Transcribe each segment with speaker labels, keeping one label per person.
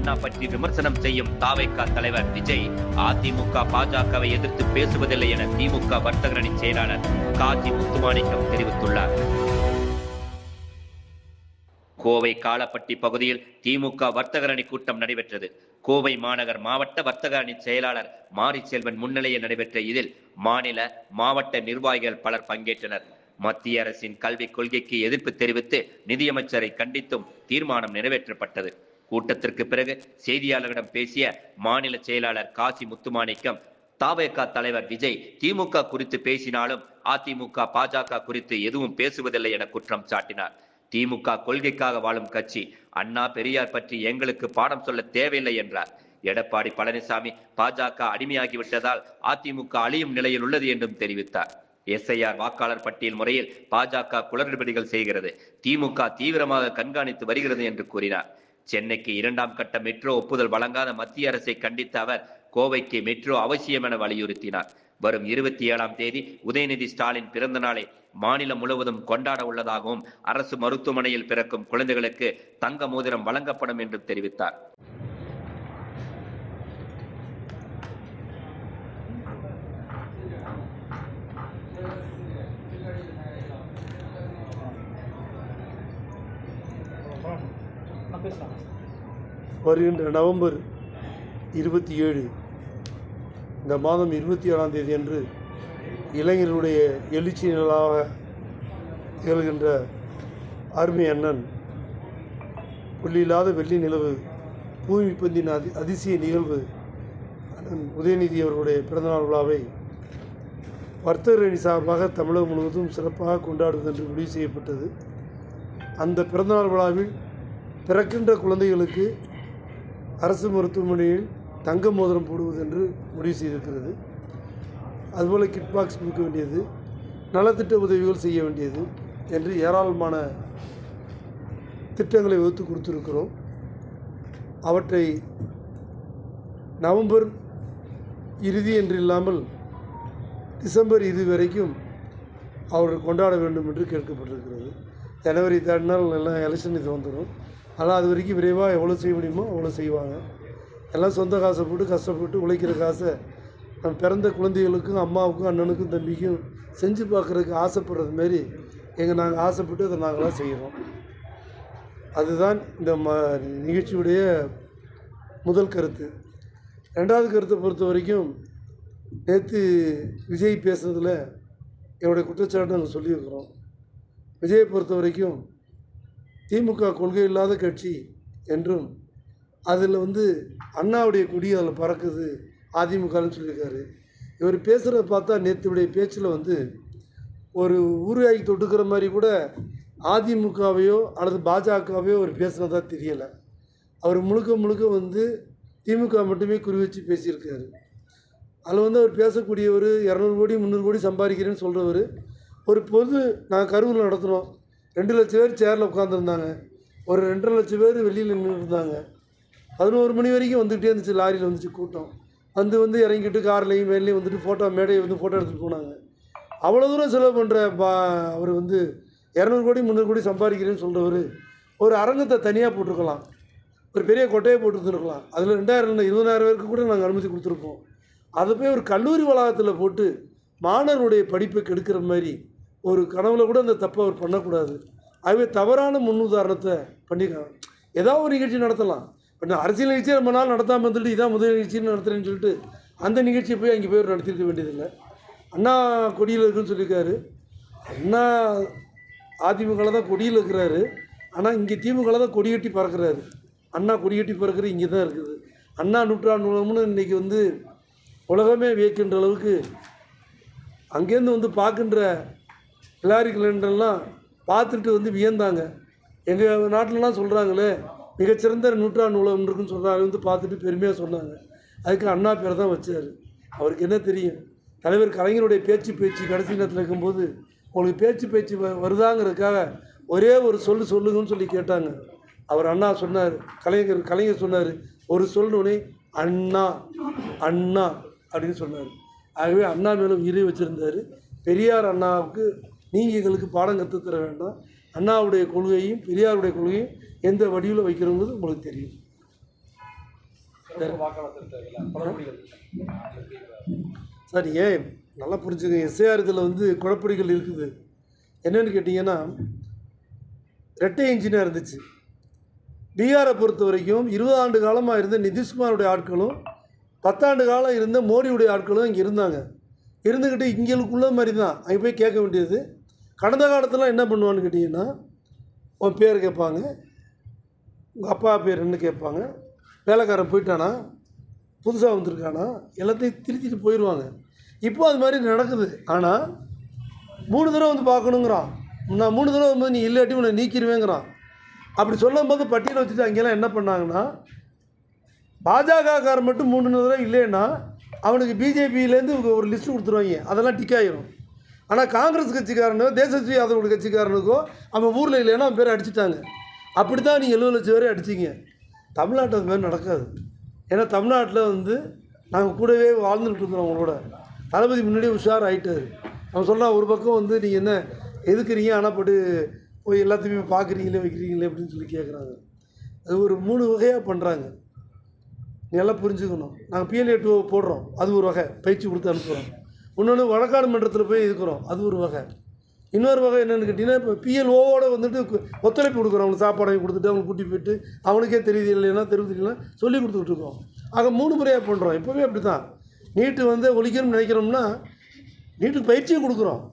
Speaker 1: அண்ணா பற்றி விமர்சனம் செய்யும் தாவைக்கா தலைவர் விஜய் அதிமுக பாஜகவை எதிர்த்து பேசுவதில்லை என திமுக வர்த்தகரணி செயலாளர் காஜி முத்துமாணிக்கம் தெரிவித்துள்ளார். கோவை காலப்பட்டி பகுதியில் திமுக வர்த்தகரணி கூட்டம் நடைபெற்றது. கோவை மாநகர் மாவட்ட வர்த்தக அணி செயலாளர் மாரி செல்வன் முன்னிலையில் நடைபெற்ற இதில் மாநில மாவட்ட நிர்வாகிகள் பலர் பங்கேற்றனர். மத்திய அரசின் கல்விக் கொள்கைக்கு எதிர்ப்பு தெரிவித்து நிதியமைச்சரை கண்டித்தும் தீர்மானம் நிறைவேற்றப்பட்டது. கூட்டத்திற்கு பிறகு செய்தியாளர்களிடம் பேசிய மாநில செயலாளர் காசி முத்துமாணிக்கம் தாவேகா தலைவர் விஜய் திமுக குறித்து பேசினாலும் அதிமுக பாஜக குறித்து எதுவும் பேசுவதில்லை என குற்றம் சாட்டினார். திமுக கொள்கைக்காக வாழும் கட்சி அண்ணா பெரியார் பற்றி எங்களுக்கு பாடம் சொல்ல தேவையில்லை என்றார். எடப்பாடி பழனிசாமி பாஜக அடிமையாகிவிட்டதால் அதிமுக அழியும் நிலையில் உள்ளது என்றும் தெரிவித்தார். எஸ்ஐஆர் வாக்காளர் பட்டியல் முறையில் பாஜக குளறுபடிகள் செய்கிறது. திமுக தீவிரமாக கண்காணித்து வருகிறது என்று கூறினார். சென்னைக்கு இரண்டாம் கட்ட மெட்ரோ ஒப்புதல் வழங்காத மத்திய அரசை கண்டித்த அவர் கோவைக்கு மெட்ரோ அவசியம் என வலியுறுத்தினார். வரும் இருபத்தி ஏழாம் தேதி உதயநிதி ஸ்டாலின் பிறந்த நாளை மாநிலம் முழுவதும் கொண்டாட உள்ளதாகவும் அரசு மருத்துவமனையில் பிறக்கும் குழந்தைகளுக்கு தங்க மோதிரம் வழங்கப்படும் என்றும் தெரிவித்தார்.
Speaker 2: வருகின்ற நவம்பர் இருபத்தி ஏழு இந்த மாதம் இருபத்தி ஏழாம் தேதி அன்று இளைஞர்களுடைய எழுச்சி நிலாக திகழ்கின்ற அருமை அண்ணன் புள்ளியில்லாத வெள்ளி நிலவு பூமி பந்தின் அதி அதிசய நிகழ்வு அண்ணன் உதயநிதி அவர்களுடைய பிறந்தநாள் விழாவை வர்த்தகர் அணி சார்பாக தமிழகம் முழுவதும் சிறப்பாக கொண்டாடுவது என்று முடிவு செய்யப்பட்டது. அந்த பிறந்தநாள் விழாவில் பிறக்கின்ற குழந்தைகளுக்கு அரசு மருத்துவமனையில் தங்க மோதிரம் போடுவது என்று முடிவு செய்திருக்கிறது. அதுபோல் கிட் பாக்ஸ் கொடுக்க வேண்டியது நலத்திட்ட உதவிகள் செய்ய வேண்டியது என்று ஏராளமான திட்டங்களை வகுத்து கொடுத்துருக்கிறோம். அவற்றை நவம்பர் இறுதி என்று இல்லாமல் டிசம்பர் இறுதி வரைக்கும் அவர்கள் கொண்டாட வேண்டும் என்று கேட்கப்பட்டிருக்கிறது. ஜனவரி தேர்ட் எல்லாம் எலெக்ஷன் இது வந்துடும் ஆனால் அது வரைக்கும் விரைவாக எவ்வளோ செய்ய முடியுமோ அவ்வளோ செய்வாங்க. எல்லாம் சொந்த காசை போட்டு கஷ்டப்பட்டு உழைக்கிற காசை நம்ம பிறந்த குழந்தைகளுக்கும் அம்மாவுக்கும் அண்ணனுக்கும் தம்பிக்கும் செஞ்சு பார்க்குறதுக்கு ஆசைப்படுறது மாரி எங்கள் நாங்கள் ஆசைப்பட்டு அதை நாங்களாம் செய்கிறோம் அதுதான் இந்த ம நிகழ்ச்சியுடைய முதல் கருத்து. ரெண்டாவது கருத்தை பொறுத்த வரைக்கும் நேற்று விஜய் பேசுனதில் என்னுடைய குற்றச்சாட்டு நாங்கள் சொல்லியிருக்கிறோம். விஜயை பொறுத்த வரைக்கும் திமுக கொள்கை இல்லாத கட்சி என்றும் அதில் வந்து அண்ணாவுடைய குடி அதில் பறக்குது அதிமுகன்னு சொல்லியிருக்காரு. இவர் பேசுகிறத பார்த்தா நேற்றுடைய பேச்சில் வந்து ஒரு ஊறுகாய்க்கு தொட்டுக்கிற மாதிரி கூட அதிமுகவையோ அல்லது பாஜகவையோ அவர் பேசுனதாக தெரியலை. அவர் முழுக்க முழுக்க வந்து திமுக மட்டுமே குறி வச்சு பேசியிருக்காரு. அதில் வந்து அவர் பேசக்கூடியவர் இரநூறு கோடி முந்நூறு கோடி சம்பாதிக்கிறேன்னு சொல்கிறவர் ஒரு பொது நான் கரூரில் நடத்தினோம் ரெண்டு லட்சம் பேர் சேரில் உட்காந்துருந்தாங்க ஒரு ரெண்டரை லட்சம் பேர் வெளியில் நின்றுருந்தாங்க பதினோரு மணி வரைக்கும் வந்துக்கிட்டே இருந்துச்சு லாரியில் வந்துச்சு கூட்டம். வந்து வந்து இறங்கிட்டு கார்லேயும் மேலேயும் வந்துட்டு ஃபோட்டோ மேடையை வந்து ஃபோட்டோ எடுத்துகிட்டு போனாங்க. அவ்வளோ தூரம் செலவு பண்ணுற பா அவர் வந்து இரநூறு கோடி முந்நூறு கோடி சம்பாதிக்கிறேன்னு சொல்கிறவர் ஒரு அரங்கத்தை தனியாக போட்டிருக்கலாம். ஒரு பெரிய கொட்டையை போட்டுருந்துருக்கலாம். அதில் ரெண்டாயிரம் இல்லை இருபதாயிரம் பேருக்கு கூட நாங்கள் அனுமதி கொடுத்துருக்கோம். அதை போய் ஒரு கல்லூரி வளாகத்தில் போட்டு மாணவருடைய படிப்பை கெடுக்கிற மாதிரி ஒரு கனவுல கூட அந்த தப்பை அவர் பண்ணக்கூடாது. ஆகவே தவறான முன்னுதாரணத்தை பண்ணிக்கலாம் ஏதாவது ஒரு நிகழ்ச்சி நடத்தலாம். இப்போ அரசியல் நிகழ்ச்சியை ரொம்ப நாள் நடத்தாமல் இருந்துட்டு இதான் முதல் நிகழ்ச்சின்னு நடத்துகிறேன்னு சொல்லிட்டு அந்த நிகழ்ச்சியை போய் அங்கே போய் நடத்திருக்க வேண்டியதில்லை. அண்ணா கொடியில் இருக்குன்னு சொல்லியிருக்காரு. அண்ணா அதிமுகவில் தான் கொடியில் இருக்கிறாரு. ஆனால் இங்கே திமுகவில் தான் கொடியட்டி பறக்கிறாரு. அண்ணா கொடி கட்டி இங்கே தான் இருக்குது. அண்ணா நூற்றாண்டு நூலகம்னு இன்றைக்கி வந்து உலகமே வியக்கின்ற அளவுக்கு அங்கேருந்து வந்து பார்க்கின்ற ஹிலாரி கிளின்டன்லாம் பார்த்துட்டு வந்து வியந்தாங்க. எங்கள் நாட்டிலலாம் சொல்கிறாங்களே மிகச்சிறந்த நூற்றாண்டு நூலகம் இருக்குன்னு சொல்கிறாங்க வந்து பார்த்துட்டு பெருமையாக சொன்னாங்க. அதுக்கு அண்ணா பேரை தான் வச்சார். அவருக்கு என்ன தெரியும்? தலைவர் கலைஞருடைய பேச்சு பேச்சு கடைசி நேரத்தில் இருக்கும்போது உங்களுக்கு பேச்சு பேச்சு வ- வருதாங்கிறதுக்காக ஒரே ஒரு சொல்லு சொல்லுங்கன்னு சொல்லி கேட்டாங்க. அவர் அண்ணா சொன்னார் கலைஞர் கலைஞர் சொன்னார் ஒரு சொல்லுனே அண்ணா அண்ணா அப்படின்னு சொன்னார். ஆகவே அண்ணா மேலும் உயிரை வச்சுருந்தார். பெரியார் அண்ணாவுக்கு நீங்கள் எங்களுக்கு பாடம் கற்றுத் தர வேண்டாம். அண்ணாவுடைய கொள்கையும் பெரியாருடைய கொள்கையும் எந்த வடிவில் வைக்கிறோங்கிறது உங்களுக்கு தெரியும். சரி ஏன் நல்லா புரிஞ்சுங்க. எஸ்ஏஆர் இதில் வந்து குழப்படிகள் இருக்குது. என்னென்னு கேட்டிங்கன்னா ரெட்டை இன்ஜினாக இருந்துச்சு. பீகாரை பொறுத்த வரைக்கும் இருபது ஆண்டு காலமாக இருந்த நிதிஷ்குமாருடைய ஆட்களும் பத்தாண்டு காலம் இருந்த மோடியுடைய ஆட்களும் இங்கே இருந்தாங்க. இருந்துக்கிட்டு இங்களுக்குள்ள மாதிரி தான் அங்கே போய் கேட்க வேண்டியது கடந்த காலத்தில் என்ன பண்ணுவான்னு கேட்டிங்கன்னா உன் பேர் கேட்பாங்க உங்கள் அப்பா பேர் என்ன கேட்பாங்க. வேலைக்காரன் போயிட்டானா புதுசாக வந்திருக்கானா எல்லாத்தையும் திருத்திட்டு போயிடுவாங்க. இப்போ அது மாதிரி நடக்குது. ஆனால் மூணு தடவை வந்து பார்க்கணுங்கிறான். நான் மூணு தடவை வந்து நீ இல்லாட்டி உன்னை நீக்கிடுவேங்கிறான் அப்படி சொல்லும்போது பட்டியலை வச்சுட்டு அங்கெல்லாம் என்ன பண்ணாங்கன்னா பாஜகக்காரன் மட்டும் மூணு தடவை இல்லைன்னா அவனுக்கு பிஜேபியிலேருந்து ஒரு லிஸ்ட் கொடுத்துருவாங்க. அதெல்லாம் டிக் ஆகிரும் ஆனால் காங்கிரஸ் கட்சிக்காரனோ தேசஸ்ரீ யாதவோட கட்சிக்காரனுக்கோ அவன் ஊரில் இல்லைன்னா அவன் பேரை அடிச்சிட்டாங்க. அப்படி தான் நீங்கள் எழுபது லட்சம் பேரை அடிச்சிங்க. தமிழ்நாட்டில் அது மாதிரி நடக்காது. ஏன்னா தமிழ்நாட்டில் வந்து நாங்கள் கூடவே வாழ்ந்துட்டு இருந்தோம் அவங்களோட தளபதி முன்னாடியே உஷார் ஆகிட்டார் அவன் சொல்கிறான் ஒரு பக்கம் வந்து நீங்கள் என்ன எதுக்குறீங்க? ஆனால் போய் எல்லாத்தையுமே பார்க்குறீங்களே வைக்கிறீங்களே அப்படின்னு சொல்லி கேட்குறாங்க அது ஒரு மூணு வகையாக பண்ணுறாங்க நீ எல்லாம் புரிஞ்சுக்கணும். நாங்கள் பிஎல்ஏ டூ போடுறோம். அது ஒரு வகை. பயிற்சி கொடுத்து அனுப்புகிறோம் இன்னொன்று வழக்காடு மன்றத்தில் போய் இருக்கிறோம். அது ஒரு வகை. இன்னொரு வகை என்னென்னு கேட்டிங்கன்னா இப்போ பிஎல்ஓவோட வந்துட்டு ஒத்துழைப்பு கொடுக்குறோம். அவங்க சாப்பாடு கொடுத்துட்டு அவங்க கூட்டி போயிட்டு அவனுக்கே தெரியுது இல்லைன்னா தெரியுது இல்லைன்னா சொல்லி கொடுத்துக்கிட்டு இருக்கோம். ஆக மூணு முறையாக பண்ணுறோம் எப்போவுமே அப்படி தான் நீட்டு வந்து ஒழிக்கணும்னு நினைக்கிறோம்னா நீட்டுக்கு பயிற்சியும் கொடுக்குறோம்.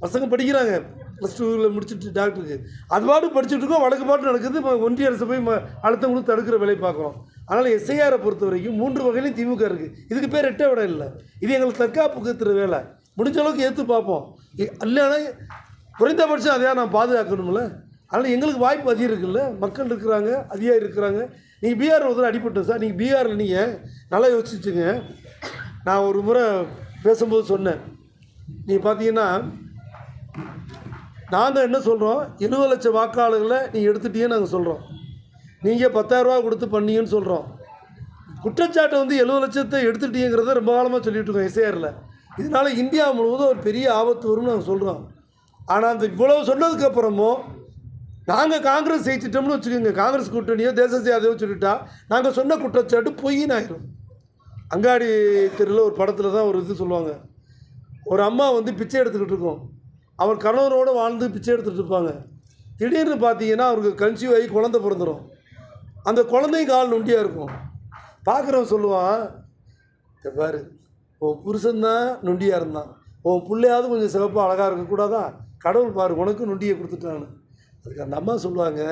Speaker 2: பசங்க படிக்கிறாங்க. ப்ளஸ் டூவில் முடிச்சுட்டு டாக்டருக்கு அது பாட்டு படிச்சுட்டு இருக்கோம். வழக்கு பாட்டு நடக்குது. ஒன்றிய அரசு போய் ம- அழுத்தம் கொடுத்து தடுக்கிற வேலையை பார்க்குறோம். அதனால் எஸ்ஐஆரை பொறுத்த வரைக்கும் மூன்று வகையிலையும் திமுக இருக்குது இதுக்கு பேர் எட்ட விட இல்லை. இது எங்களுக்கு தற்காப்பு கத்துற வேலை. முடிஞ்ச அளவுக்கு ஏற்று பார்ப்போம். இல்லைனா இல்லைன்னா குறைந்தபட்சம் அதையாக நான் பாதுகாக்கணும்ல? அதனால் எங்களுக்கு வாய்ப்பு அதிகம் இருக்குல்ல? மக்கள் இருக்கிறாங்க அதிகம் இருக்கிறாங்க. நீங்கள் பீகார் ஒரு தடவை அடிபட்டோம் சார். நீங்கள் பீகாரில் நீங்கள் நல்லா யோசிச்சுங்க நான் ஒரு முறை பேசும்போது சொன்னேன். நீங்கள் பார்த்தீங்கன்னா நாங்கள் என்ன சொல்கிறோம் எழுபது லட்சம் வாக்காளர்களை நீங்கள் எடுத்துட்டீங்கன்னு நாங்கள் சொல்கிறோம் நீங்கள் பத்தாயிரரூபா கொடுத்து பண்ணீங்கன்னு சொல்கிறோம் குற்றச்சாட்டை வந்து எழுபது லட்சத்தை எடுத்துட்டீங்கிறத ரொம்ப காலமாக சொல்லிட்டு இருக்கோம் எஸ்ஏஆரில் இதனால் இந்தியா முழுவதும் ஒரு பெரிய ஆபத்து வரும்னு நாங்கள் சொல்கிறோம் ஆனால் அந்த இவ்வளவு சொன்னதுக்கப்புறமும் நாங்கள் காங்கிரஸ் ஜெயிச்சிட்டோம்னு வச்சுக்கோங்க. காங்கிரஸ் கூட்டணியோ தேச யாதவோ சொல்லிட்டா நாங்கள் சொன்ன குற்றச்சாட்டு பொய்ன்னு ஆயிரும். அங்காடி தெருவில் ஒரு படத்தில் தான் ஒரு இது சொல்லுவாங்க. ஒரு அம்மா வந்து பிச்சை எடுத்துக்கிட்டு இருக்கோம். அவர் கணவரோடு வாழ்ந்து பிச்சை எடுத்துகிட்டு இருப்பாங்க. திடீர்னு பார்த்தீங்கன்னா அவருக்கு கன்சியூவ் ஆகி குழந்தை பிறந்துடும் அந்த குழந்தையும் கால் நொண்டியாக இருக்கும். பார்க்குறவன் சொல்லுவான் பாரு உன் புருஷன்தான் நொண்டியாக இருந்தான். உன் பிள்ளையாவது கொஞ்சம் சிவப்பாக அழகாக இருக்கக்கூடாதா கடவுள் பாரு உனக்கும் நொண்டியை கொடுத்துட்டான்னு. அதுக்கு அந்த அம்மா சொல்லுவாங்க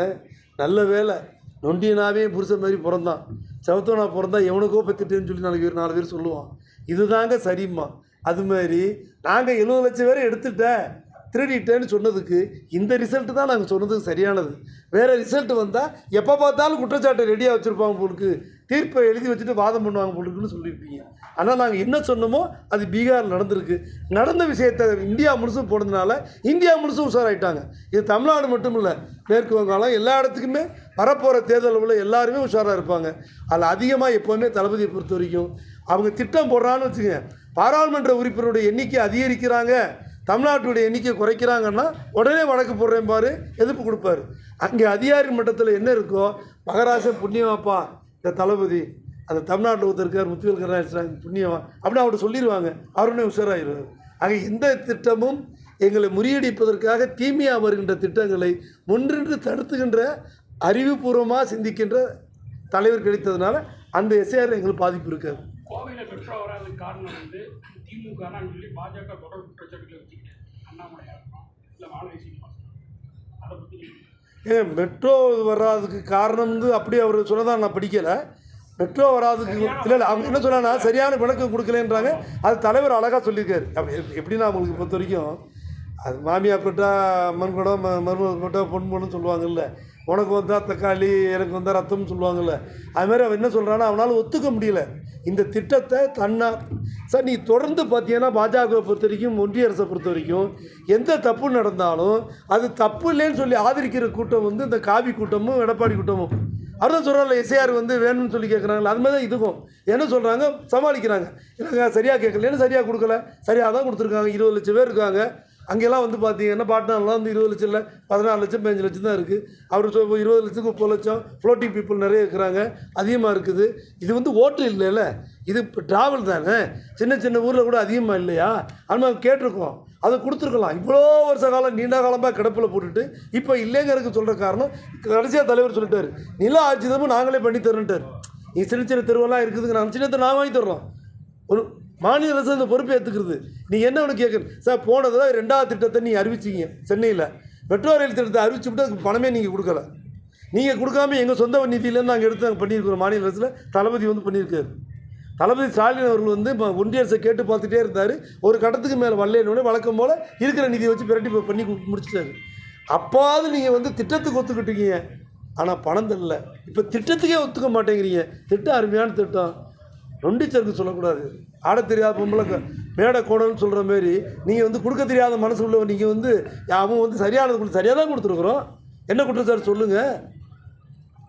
Speaker 2: நல்ல வேலை நொண்டியனாவே புருஷன் மாதிரி பிறந்தான். செவத்தவனா பிறந்தா எவனுக்கோ பத்துட்டேன்னு சொல்லி நாலு பேர் நாலு பேர் சொல்லுவான். இதுதாங்க சரிம்மா. அது மாதிரி நாங்கள் எழுபது லட்சம் பேரை எடுத்துட்டேன். திருடிட்டேன்னு சொன்னதுக்கு இந்த ரிசல்ட்டு தான் நாங்கள் சொன்னதுக்கு சரியானது. வேறு ரிசல்ட் வந்தால் எப்போ பார்த்தாலும் குற்றச்சாட்டை ரெடியாக வச்சுருப்பாங்க போலுக்கு தீர்ப்பை எழுதி வச்சுட்டு வாதம் பண்ணுவாங்க போலுக்குன்னு சொல்லியிருப்பீங்க. ஆனால் நாங்கள் என்ன சொன்னோமோ அது பீகார் நடந்திருக்கு. நடந்த விஷயத்தை இந்தியா முழுசும் போனதுனால இந்தியா முழுசும் உஷாராயிட்டாங்க. இது தமிழ்நாடு மட்டும் இல்லை மேற்கு வங்காளம் எல்லா இடத்துக்குமே வரப்போகிற தேர்தல் உள்ள எல்லாருமே உஷாராக இருப்பாங்க. அதில் அதிகமாக எப்போவுமே தளபதியை பொறுத்த வரைக்கும் அவங்க திட்டம் போடுறான்னு வச்சுக்கோங்க. பாராளுமன்ற உறுப்பினருடைய எண்ணிக்கை அதிகரிக்கிறாங்க. தமிழ்நாட்டுடைய எண்ணிக்கை குறைக்கிறாங்கன்னா உடனே வழக்கு போடுறேன் பாரு எதிர்ப்பு கொடுப்பாரு. அங்கே அதிகாரி மட்டத்தில் என்ன இருக்கோ மகராச புண்ணியமாப்பா இந்த தளபதி அந்த தமிழ்நாட்டில் ஒருத்தருக்கார் முத்துவேல் புண்ணியமா அப்படின்னு அவர்கிட்ட சொல்லிடுவாங்க. அவருடனே உஷாராயிருவார் ஆக எந்த திட்டமும் எங்களை முறியடிப்பதற்காக தீமையாக வருகின்ற திட்டங்களை முன்னின்று தடுத்துகின்ற அறிவுபூர்வமாக சிந்திக்கின்ற தலைவர் கிடைத்ததுனால அந்த எஸ்ஐஆர் எங்களுக்கு பாதிப்பு இருக்காது.
Speaker 3: கோவையில் மெட்ரோ வராததுக்கு காரணம் வந்து திமுக தான் சொல்லி பாஜக தொடர் குற்றச்சாட்டுகளை வச்சுக்கிட்டு அண்ணாமலையாக இருக்கும் இல்லை வானதி சீனிவாசன். அதை பற்றி
Speaker 2: ஏங்க மெட்ரோ வராதுக்கு காரணம் வந்து அப்படி அவர் சொன்னதா நான் படிக்கலை. மெட்ரோ வராதுக்கு இல்லை இல்லை அவங்க என்ன சொன்னாங்கன்னா சரியான விளக்கம் கொடுக்கலன்றாங்க. அது தலைவர் அழகாக சொல்லியிருக்காரு. அப்படி எப்~ எப்படின்னா அவங்களுக்கு பொறுத்த வரைக்கும் அது மாமியார் போட்டா அம்மன் குடம் மருமகள் போட்டா பொன் பொண்ணுன்னு சொல்லுவாங்கல்ல. உனக்கு வந்தால் தக்காளி எனக்கு வந்தால் ரத்தம்னு சொல்லுவாங்கல்ல. அது மாதிரி அவன் என்ன சொல்கிறான்னா அவனால் ஒத்துக்க முடியல. இந்த திட்டத்தை தன்னா சார் நீ தொடர்ந்து பார்த்தீங்கன்னா பாஜகவை பொறுத்த வரைக்கும் ஒன்றிய அரசை பொறுத்த வரைக்கும் எந்த தப்பு நடந்தாலும் அது தப்பு இல்லைன்னு சொல்லி ஆதரிக்கிற கூட்டம் வந்து இந்த காவி கூட்டமும் எடப்பாடி கூட்டமும். அதான் சொல்கிறாங்க எஸ்ஏஆர் வந்து வேணும்னு சொல்லி கேட்குறாங்களா அது மாதிரி தான் இதுக்கும் என்ன சொல்கிறாங்க சமாளிக்கிறாங்க. எனக்கு சரியாக கேட்கல சரியாக கொடுக்கல? சரியாக தான் கொடுத்துருக்காங்க. இருபது லட்சம் பேர் இருக்காங்க. அங்கெல்லாம் வந்து பார்த்தீங்கன்னா பாட்னாலாம் வந்து இருபது லட்சம் இல்லை பதினாறு லட்சம் பதினஞ்சு லட்சம் தான் இருக்குது அவர் சொ- இருபது லட்சத்துக்கு முப்பது லட்சம் ஃப்ளோட்டிங் பீப்புள் நிறைய இருக்கிறாங்க அதிகமாக இருக்குது. இது வந்து ஓட்டு இல்லைல்ல இது இப்போ ட்ராவல் தானே சின்ன சின்ன ஊரில் கூட அதிகமாக இல்லையா? அது கேட்டிருக்கோம் அதை கொடுத்துருக்கலாம். இவ்வளோ வருஷ காலம் நீண்ட காலமாக கிடப்பில் போட்டுட்டு இப்போ இல்லைங்கிறதுக்கு சொல்கிற காரணம் கடைசியாக தலைவர் சொல்லிட்டாரு நில ஆட்சிதமும் நாங்களே பண்ணி தரோன்ட்டார் நீ சின்ன சின்ன தெருவெல்லாம் இருக்குதுங்க நான் சின்னத்தை நான் வாங்கி தர்றோம் ஒரு மாநில அரசு அந்த பொறுப்பை ஏற்றுக்கிறது நீ என்ன ஒன்று கேட்குறது சார் போன தடவை ரெண்டாவது திட்டத்தை நீ அறிவிச்சிங்க. சென்னையில். மெட்ரோ ரயில் திட்டத்தை அறிவிச்சு விட்டு அதுக்கு பணமே நீங்கள் கொடுக்கல. நீங்கள் கொடுக்காம எங்கள் சொந்த நிதியிலேருந்து நாங்கள் எடுத்து நாங்கள் பண்ணியிருக்கிறோம். மாநில அரசில் தளபதி வந்து பண்ணியிருக்காரு. தளபதி ஸ்டாலின் அவர்கள் வந்து இப்போ ஒன்றிய அரசை கேட்டு பார்த்துட்டே இருந்தார். ஒரு கட்டத்துக்கு மேலே வரலேன்னு வழக்கம் போல் இருக்கிற நிதியை வச்சு பிரட்டி பண்ணி முடிச்சிட்டாரு. அப்பாவது நீங்கள் வந்து திட்டத்துக்கு ஒத்துக்கிட்டீங்க. ஆனால் பணம் தரல. இப்போ திட்டத்துக்கே ஒத்துக்க மாட்டேங்கிறீங்க. திட்டம் அருமையான திட்டம். நொண்டிச்சருக்கு சொல்லக்கூடாது. ஆட தெரியாத பொம்பளை மேடை கோடன்னு சொல்கிற மாரி நீங்கள் வந்து கொடுக்க தெரியாத மனசு உள்ள நீங்கள் வந்து அவன் வந்து சரியானது கொடுத்து சரியாக தான் கொடுத்துருக்குறோம். என்ன குற்றச்சாட்டு சொல்லுங்கள்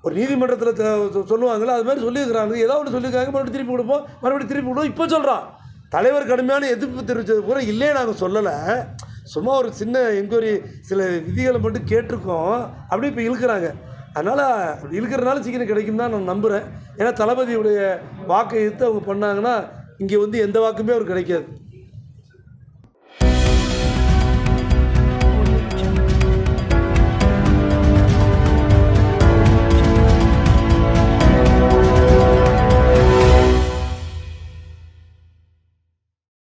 Speaker 2: ஒரு நீதிமன்றத்தில் சொல்லுவாங்கள்ல அது மாதிரி சொல்லியிருக்கிறாங்க. ஏதோ ஒன்று சொல்லியிருக்காங்க மறுபடியும் திருப்பி கொடுப்போம் மறுபடியும் திருப்பி கொடுப்போம் இப்போ சொல்கிறான் தலைவர் கடுமையான எதிர்ப்பு தெரிவித்தது பூரா இல்லையே நாங்கள் சொல்லலை. சும்மா ஒரு சின்ன என்கொயரி சில விதிகளை மட்டும் கேட்டிருக்கோம். அப்படி இப்போ இழுக்கிறாங்க. அதனால் அப்படி சீக்கிரம் கிடைக்கும் தான் நான் நம்புகிறேன் ஏன்னா தளபதியுடைய வாக்கை எடுத்து அவங்க பண்ணாங்கன்னா இங்கே வந்து எந்த வாக்குமே அவர் கிடைக்காது.